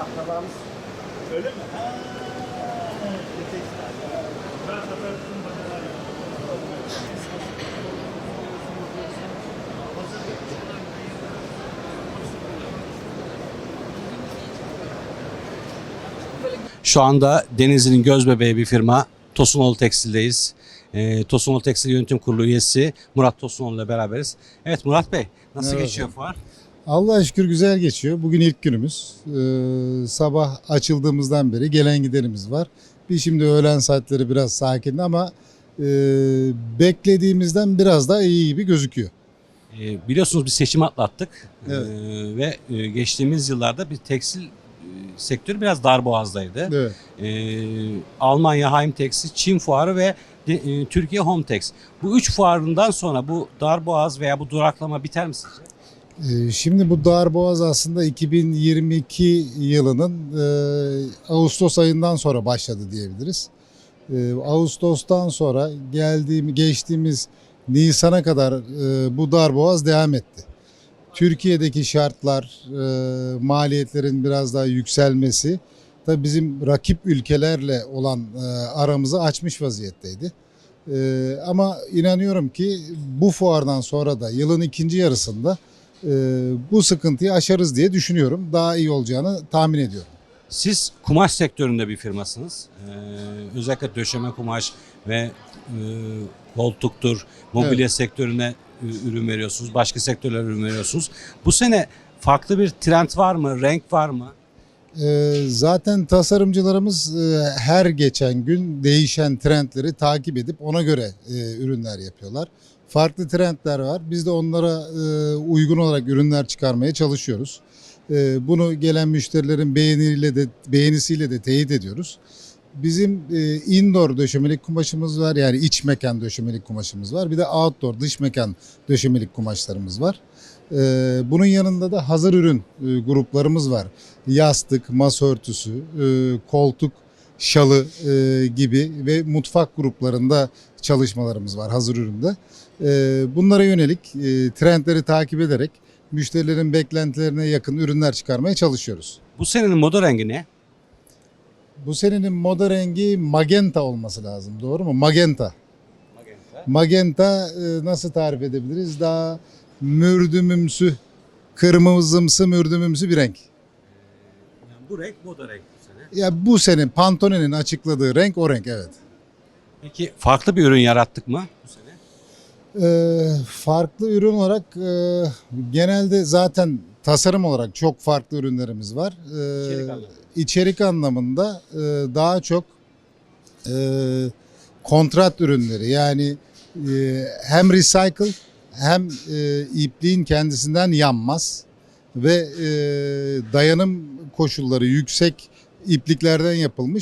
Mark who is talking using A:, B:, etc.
A: Akrabamız.
B: Öyle mi? Ha.
C: Şu anda Denizli'nin göz bebeği bir firma Tosunoğlu Tekstil'deyiz. E, Tosunoğlu Tekstil Yönetim Kurulu üyesi Murat Tosunoğlu ile beraberiz. Evet Murat Bey nasıl
D: Merhaba.
C: geçiyor fuar?
D: Allah'a şükür güzel geçiyor. Bugün ilk günümüz. Ee, sabah açıldığımızdan beri gelen gidenimiz var. Bir şimdi öğlen saatleri biraz sakin ama e, beklediğimizden biraz daha iyi gibi gözüküyor.
C: E, biliyorsunuz bir seçim atlattık
D: Evet.
C: E, ve e, geçtiğimiz yıllarda bir tekstil e, sektörü biraz darboğazdaydı.
D: Evet.
C: E, Almanya Heimtex'i, Çin fuarı ve de- e, Türkiye Hometex. Bu üç fuarından sonra bu darboğaz veya bu duraklama biter mi sizce?
D: Ee, Şimdi bu darboğaz aslında 2022 yılının e, Ağustos ayından sonra başladı diyebiliriz. E, Ağustos'tan sonra geldiğim geçtiğimiz Nisan'a kadar e, bu darboğaz devam etti. Türkiye'deki şartlar, e, maliyetlerin biraz daha yükselmesi da bizim rakip ülkelerle olan aramızı açmış vaziyetteydi. Ama inanıyorum ki bu fuardan sonra da yılın ikinci yarısında bu sıkıntıyı aşarız diye düşünüyorum. Daha iyi olacağını tahmin ediyorum.
C: Siz kumaş sektöründe bir firmasınız. Ee, özellikle döşeme kumaş ve e, koltuktur, mobilya sektörüne ü- ürün veriyorsunuz. Başka sektörlere ürün veriyorsunuz. Bu sene farklı bir trend var mı? Renk var mı?
D: E, zaten tasarımcılarımız e, her geçen gün değişen trendleri takip edip ona göre e, ürünler yapıyorlar. Farklı trendler var. Biz de onlara e, uygun olarak ürünler çıkarmaya çalışıyoruz. Bunu gelen müşterilerin beğeniyle de beğenisiyle de teyit ediyoruz. Bizim e, indoor döşemelik kumaşımız var. Yani iç mekan döşemelik kumaşımız var. Bir de outdoor dış mekan döşemelik kumaşlarımız var. E, bunun yanında da hazır ürün e, gruplarımız var. Yastık, masa örtüsü, e, koltuk, şalı e, gibi ve mutfak gruplarında çalışmalarımız var hazır üründe. E, bunlara yönelik e, trendleri takip ederek müşterilerin beklentilerine yakın ürünler çıkarmaya çalışıyoruz.
C: Bu senenin moda rengi ne?
D: Bu senenin moda rengi magenta olması lazım doğru mu? Magenta. Magenta e, nasıl tarif edebiliriz? Daha mürdümümsü, kırmızımsı mürdümümsü bir renk.
C: Yani bu renk moda renk bu sene.
D: Ya bu sene Pantone'nin açıkladığı renk o renk evet.
C: Peki farklı bir ürün yarattık mı bu sene?
D: Ee, farklı ürün olarak e, genelde zaten tasarım olarak çok farklı ürünlerimiz var. Ee,
C: İçerik anlamında.
D: içerik anlamında e, daha çok e, kontrat ürünleri yani e, hem recycle hem e, ipliğin kendisinden yanmaz ve e, dayanım koşulları yüksek ipliklerden yapılmış